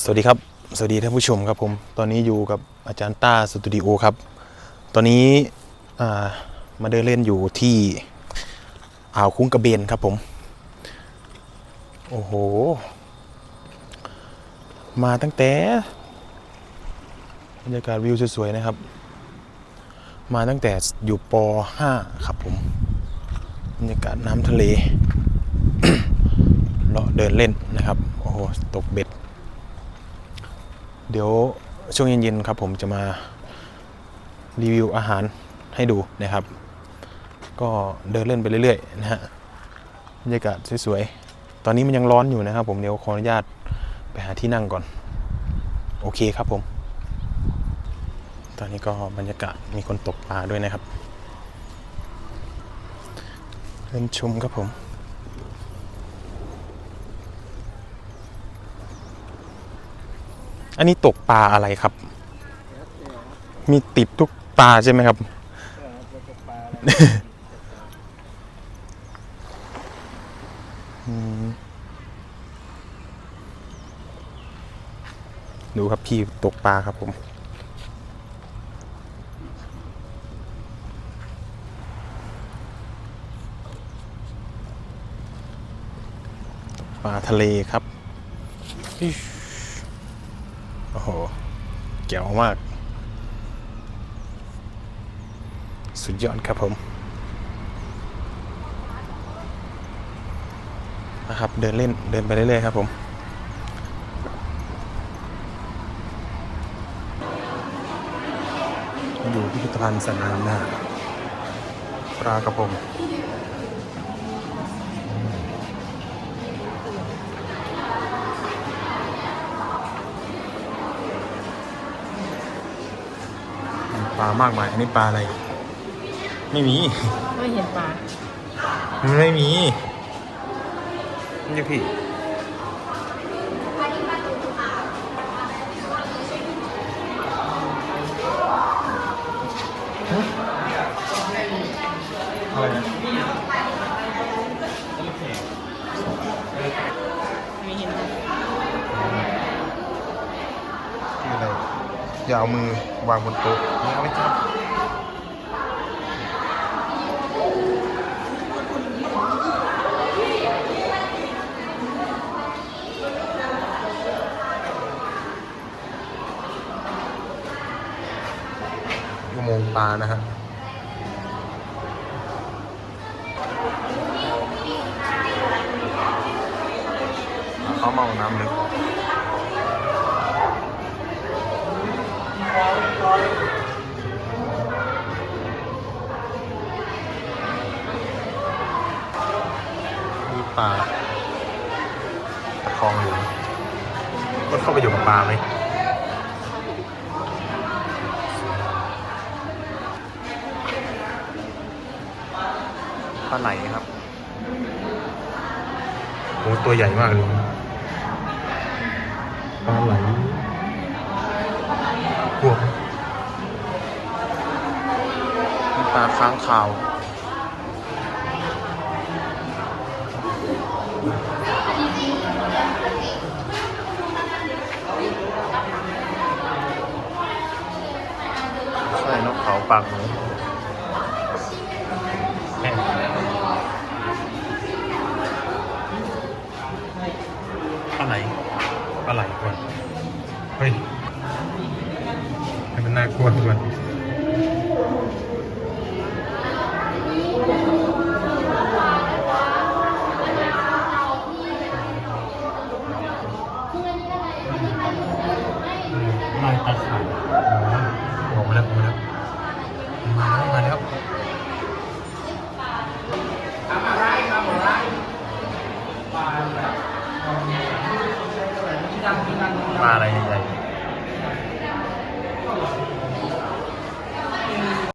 สวัสดีครับ สวัสดีท่านผู้ชมครับผม ตอนนี้อยู่กับอาจารย์ต้าสตูดิโอครับ ตอนนี้มาเดินเล่นอยู่ที่อ่าวคุ้งกระเบนครับผม โอ้โห มาตั้งแต่บรรยากาศวิวสวยๆนะครับ มาตั้งแต่อยู่ป .5 ครับผมบรรยากาศน้ำทะเลเลาะเดินเล่นนะครับ โอ้โห ตกเบ็ด เดี๋ยวช่วงเย็นๆครับผมจะมารีวิวอาหารให้ดูนะครับ ก็เดินเล่นไปเรื่อยๆนะฮะบรรยากาศสวยๆ ตอนนี้มันยังร้อนอยู่นะครับผมเดี๋ยวขออนุญาตไปหาที่นั่งก่อน โอเคครับผม ตอนนี้ก็บรรยากาศมีคนตกปลาด้วยนะครับเดินชมครับผม อันนี้ตกปลาอะไรครับ มีติดทุกปลาใช่ไหมครับ ดูครับพี่ตกปลาครับผมปลาทะเลครับ โอ้โหแจ๋วมาก สุดยอดครับผมนะครับเดินเล่นเดินไปเรื่อยๆครับผมอยู่พิพิธภัณฑ์สนามนาปลากระพง ลามากมาย อันนี้ปลาอะไร ไม่มี ไม่เห็นปลาไม่มี นี่พี่ อย่าเอามือวางบนโต๊ะนี่เอาไว้จับอุโมงค์ปลานะฮะเขาเมาน้ำลึก ปลาตะคองอยู่ก็เข้าไปอยู่กับปลาไหมปลาไหลครับโอ้ตัวใหญ่มากเลยปลาไหลพวกมีปลาค้างคาว ใช่นกเขา ปากหมูแม่ปลาไหลปลาไหลก่อนเฮ้ยให้มันน่ากลัวก่อน ปลาอะไรใหญ่ๆ